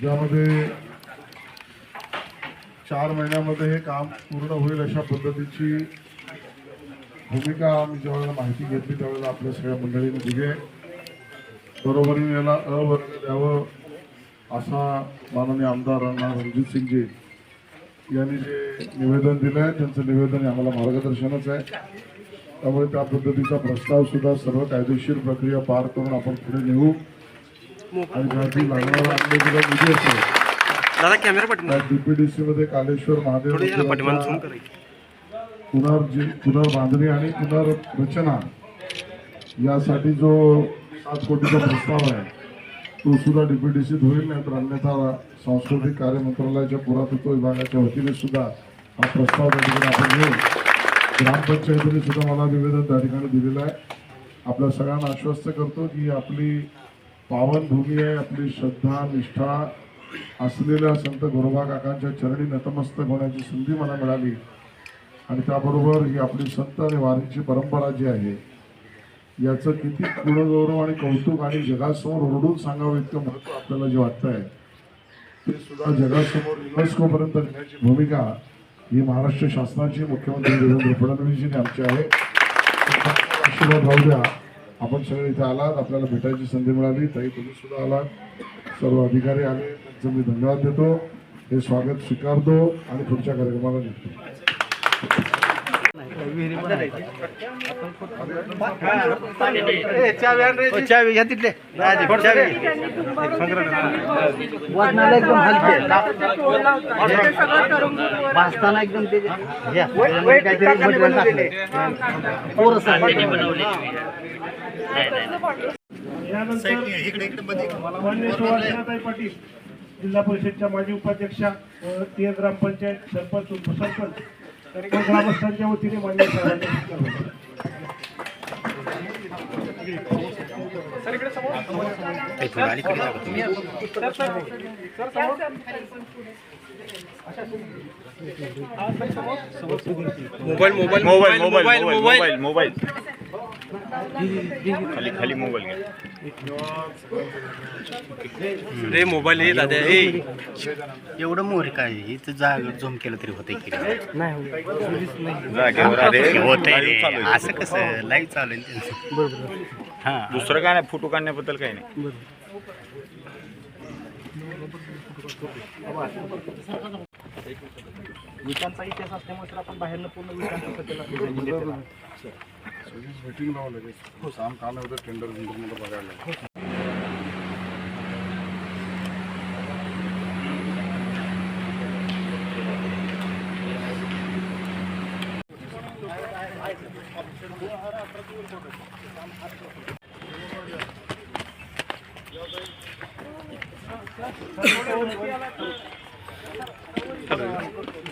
ज्यामध्ये चार महिन्यामध्ये हे काम पूर्ण होईल अशा पद्धतीची भूमिका आम्ही ज्यावेळेला माहिती घेतली त्यावेळेला आपल्या सगळ्या मंडळीने दिली बरोबरीने याला अवर्ण द्यावं असा माननीय आमदार रणजित सिंगजी यांनी जे निवेदन दिलं आहे त्यांचं निवेदन हे आम्हाला मार्गदर्शनच आहे. त्यामुळे त्या पद्धतीचा प्रस्तावसुद्धा सर्व कायदेशीर प्रक्रिया पार करून आपण पुढे नेऊ. दादा कॅमेरा पाठवून त्या डीपीडीसी मध्ये कालेश्वर महादेव पुनर्जी पुनर्बांधणी आणि पुनर्रचना यासाठी जो सात कोटीचा प्रस्ताव आहे तो सुद्धा डीपीडीसीत होईल नाही तर अन्यथा सांस्कृतिक कार्य मंत्रालयाच्या पुरातत्व विभागाच्या वतीने सुद्धा हा प्रस्ताव त्या ठिकाणी आपण घेऊ. ग्रामपंचायतीने सुद्धा मला निवेदन त्या ठिकाणी दिलेलं आहे. आपल्या सगळ्यांना आश्वस्त करतो की आपली पावनभूमी आहे आपली श्रद्धा निष्ठा असलेल्या संत गोरोबा काकांच्या चरणी नतमस्तक होण्याची संधी मला मिळाली. आणि त्याबरोबर ही आपली संत आणि वारीची परंपरा जी आहे याचं किती गुणगौरव आणि कौतुक आणि जगासमोर ओरडून सांगावं इतकं महत्त्व आपल्याला जे वाटतं आहे ते सुद्धा जगासमोर युनेस्कोपर्यंत नेण्याची भूमिका ही महाराष्ट्र शासनाची मुख्यमंत्री देवेंद्र फडणवीसजीने आमची आहे. आशीर्वाद राहू द्या. आपण सगळे इथे आलात आपल्याला भेटायची संधी मिळाली ताई तुम्ही सुद्धा आलात. सर्व अधिकारी आले त्यांचं मी धन्यवाद देतो. हे स्वागत स्वीकारतो आणि पुढच्या कार्यक्रमाला निघतो चावी घ्या तिथले. वाचनाला एकदम हलके वाचताना एकदम ते घ्या. त्याच्यामध्ये काहीतरी मटेरियल टाकलंय. पोरं मान्य सुभाषताई पाटील जिल्हा परिषदच्या माजी उपाध्यक्षा ती ग्रामपंचायत सरपंच उपसरपंच व ग्रामस्थांच्या वतीने मान्य होता. Mobile mobile mobile mobile mobile mobile. खाली खाली मोबाईल घ्या. रे मोबाईल हे दादा ए एवढं मोर काय? इथं जाग झोम केलं तरी होतंय की जागेवर रे. असं कसं? लाईव्ह चालू आहे त्यांचं. हा. दुसरं काय नाही फोटो काढण्याबद्दल काही नाही. विटांचा इतिहास असल्यामुळे तर आपण बाहेरनं पूर्ण विटांचं सगळीच मीटिंग लावा लागेल काम काम होतं टेंडर बिंडर मला बघायला लागेल Hello.